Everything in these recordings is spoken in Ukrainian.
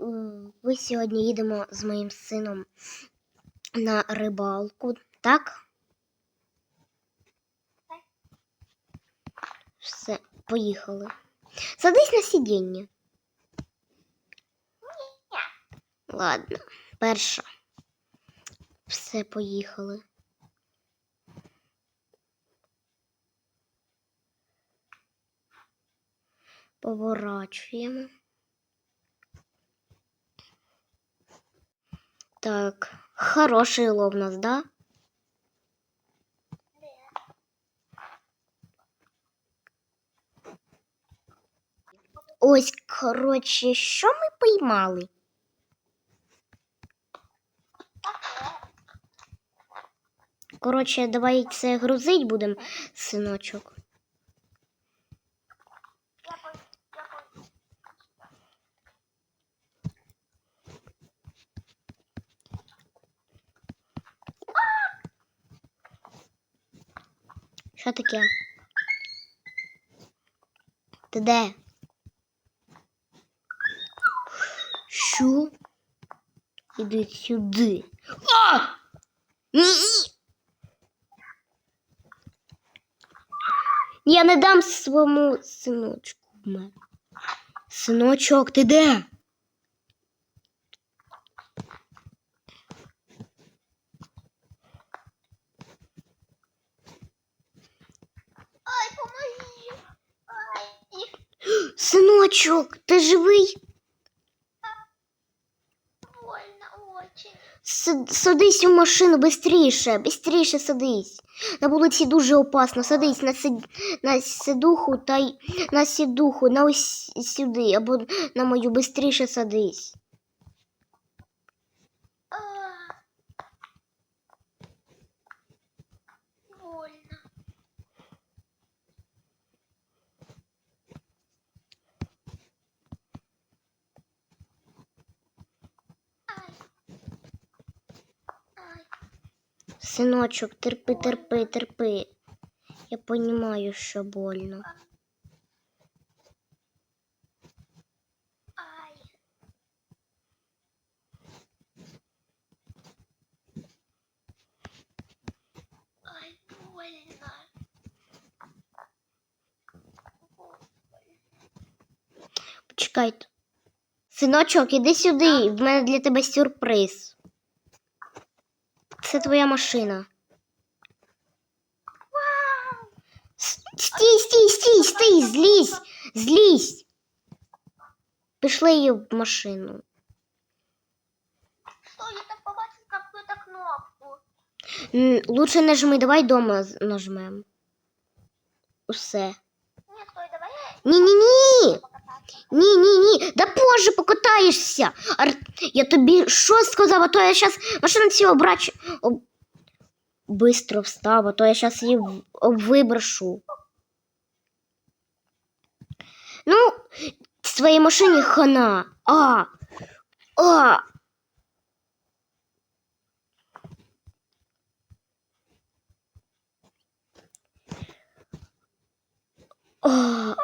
м, ви сьогодні їдемо з моїм сином на рибалку, так? Все, поїхали. Садись на сидіння. Ладно, перша. Все, поїхали. Поворачуємо. Так, хороший лов у нас, да? Ось, коротше, що ми поймали? Коротше, давай це грузить будемо, синочок. Я по... Я по... Що таке? Ти де? Що? Іди сюди. А! Ні! Я не дам своєму синочку. Синочок, ти де? Ай, помоги! Ай, Синочок, ти живий? больно очень. Садись у машину быстрейше, быстрейше садись. На вулиці дуже опасно. Садись на, сид... на сидуху та й на сідуху, на ось сюди, або на мою бистріше садись. А. Больно. Ай. Ай. Синочок, терпи, терпи, терпи. Я понімаю, що больно. Почекайте. Синочок, іди сюди. В мене для тебе сюрприз. Це твоя машина. Стій, стій, стій, стій, злізь, злізь. Пішли її в машину. Что, я так побачив какую-то кнопку. М, Лучше нажми, давай дома з- нажмем. Усе. Нет, стой, давай Ні-ні-ні. Ні, ні, ні. Да позже покатаєшся. Ар... Я тобі що сказав, а то я зараз машину цю обрачу. Об... Бистро встав, а то я зараз її в- обвиброшу. Ну, своїй машині хана. А. А. А.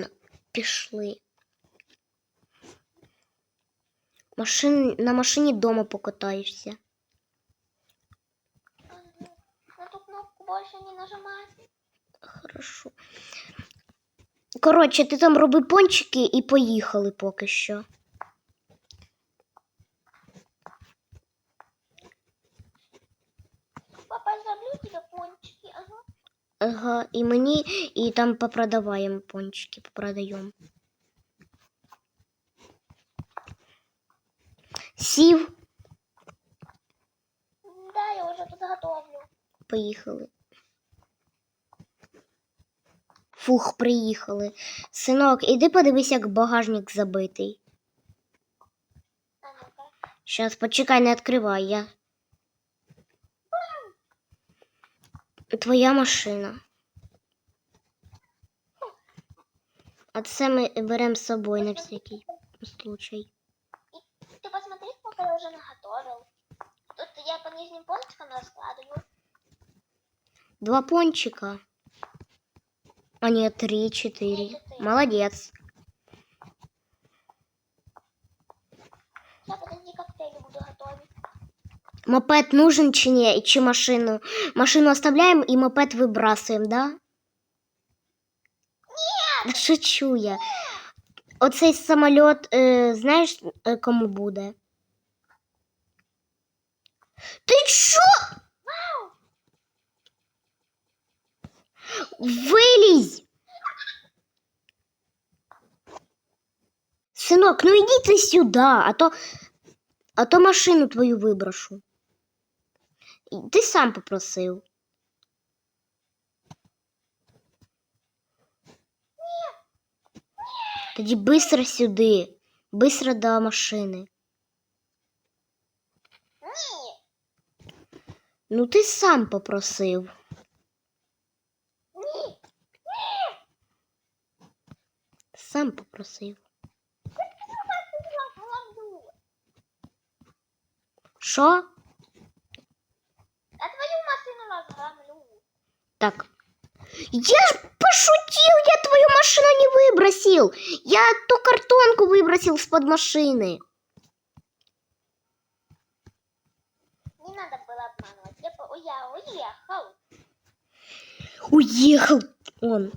ладно, пішли. Машин... На машині дома покатаєшся. На ту кнопку больше не нажимать. Хорошо. Коротше, ти там роби пончики і поїхали поки що. Папа, я заблю тебе пончики. Ага. Ага, і мені, і там попродаваємо пончики, попродаємо. Сів, Да, я уже тут готовлю. поїхали. Фух, приїхали. Синок, іди подивись, як багажник забитий. А почекай, не відкривай я. Твоя машина. А це ми беремо з собою на всякий случай. Ты посмотри, сколько я уже наготовил. нижним пончикам раскладываю. Два пончика. А нет, три, четыре. Молодец. Сейчас, подожди, коктейли буду готовить. Мопед нужен чи ні? Чи машину? Машину оставляем и мопед выбрасываем, да? Нет! Шучу я. Оцей самоліт, е, знаєш, е, кому буде? Ти що? Вилізь! Синок, ну іди ти сюди, а то, а то машину твою виброшу. Ти сам попросив. Тоді быстро сюди, быстро до машини. Ні, Ну ти сам попросив. ні. Сам попросив. Що? Так. Я ж пошутил, я твою машину не выбросил. Я ту картонку выбросил с-под машины. Не надо было обманывать. Я, по- я уехал. Уехал он.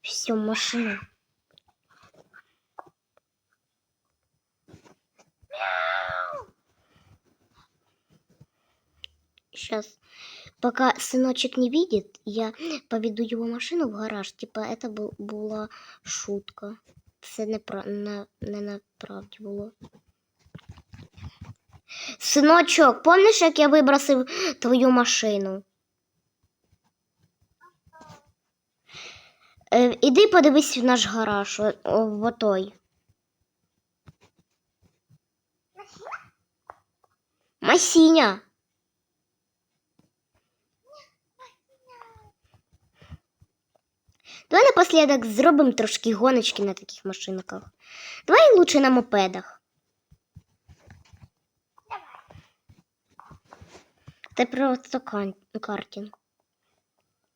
Все, машина. Сейчас, пока сыночек не видит, я поведу его машину в гараж. Типа, это бу- була шутка. Це не, пра- на, не направді було. Синочок, помниш, як я вибросив твою машину? Е, іди подивись в наш гараж, о, о, в отой. Масіня. Давай напослідок зробимо трошки гоночки на таких машинках. Давай лучше на мопедах. Давай. Це просто кан- картинг.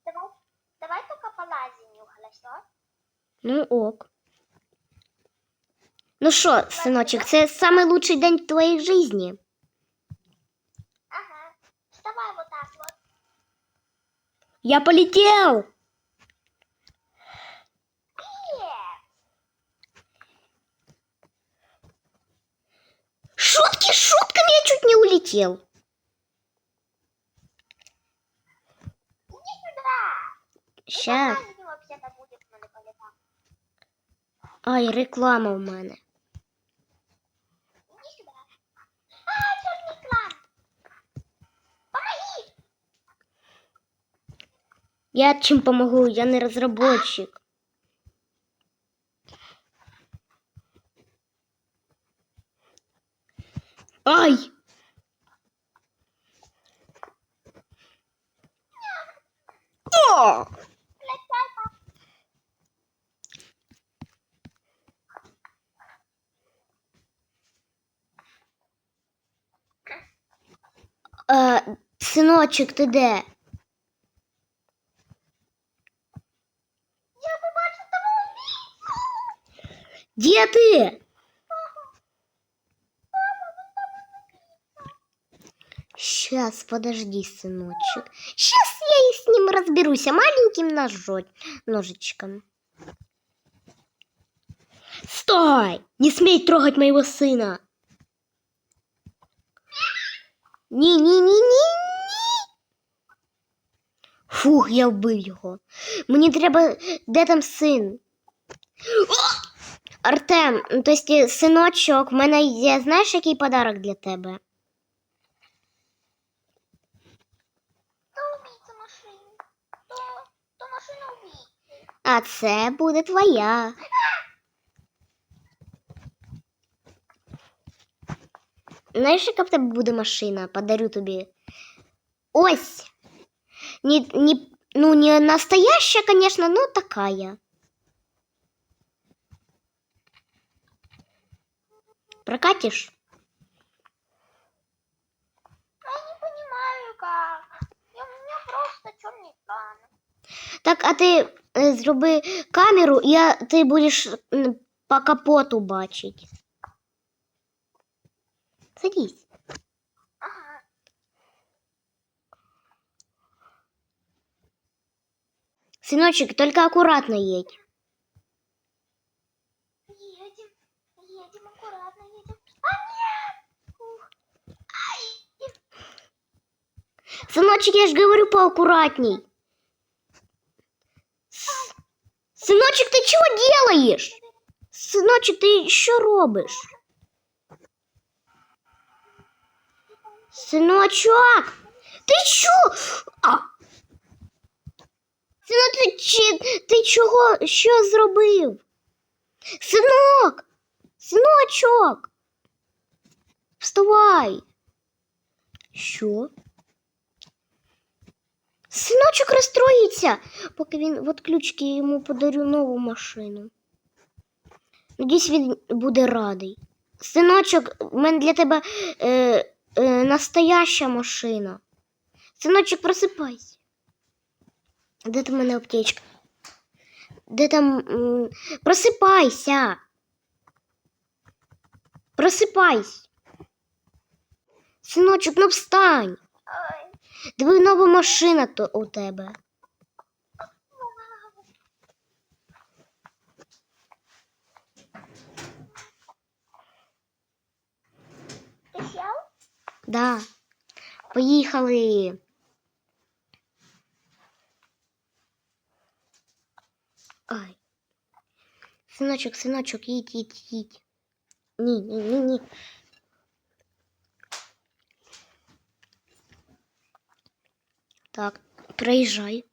Давай, давай только полазим, хорошо? Ну ок. Ну що, синочок, це лучший день в твоїй житті. Ага. Вставай вот так вот. Я полетел! Шутки шутками, я чуть не улетел. Полетам. Ай, реклама в мене. Я чим помогу, я не розробник. Ай! О! Пап. Е, синочок, ти де? Я побачу того. Де ти? Сейчас, подожди, сыночек. Сейчас я и с ним разберусь, а маленьким ножо... ножичком. Стой! Не смей трогать моего сына! Ні-ні-ні-ні-ні! Фух, я вбив його. Мені треба. Де там син? О! Артем, ну, то есть, е, синочок, в мене є, знаєш, який подарок для тебе? а це будет твоя. Знаєш, яка в тебе машина? Подарю тебе. Ось. Не, не, ну, не настоящая, конечно, но такая. Прокатишь? Так, а ты зроби камеру, я, ти будеш по капоту бачить. Садись. Сыночек, только аккуратно едь. Едем. Едем аккуратно, едем. А нет! Ух. Ай! Сыночек, я же говорю поаккуратней. С- Сыночек, ты чего делаешь? Сыночек, ты що робиш? Синочок, ти чо? А. Синок, ти, чи, ти чого? Що зробив? Синок! Синочок! Вставай! Що? Синочок розстроїться, поки він відключки я йому подарю нову машину. Надіюсь, він буде радий. Синочок, в мене для тебе е, е, настояща машина. Синочок, просипайся. Де там в мене аптечка? Де там. м, Просипайся. Просипайся. Синочок, ну встань. Диви, нова машина то у тебе. Да. Поїхали. Ай. Синочок, синочок, їдь, їдь, їдь. Ні, ні, ні, ні. Так, проїжджай.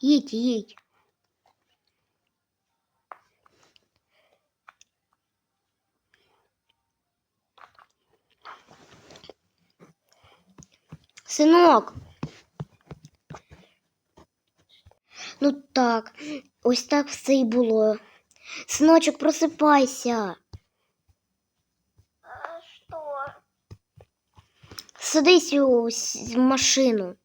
Їдь, їдь. Синок. Ну так, ось так все й було. Синочок, просипайся. Садись у с- в машину.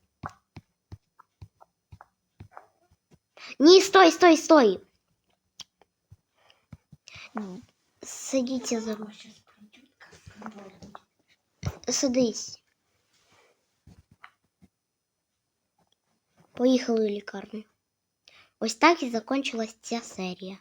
Ні, стой, стой, стой. Садіться за руль. Садись. Поїхали у лікарню. Ось так і закончилась ця серія.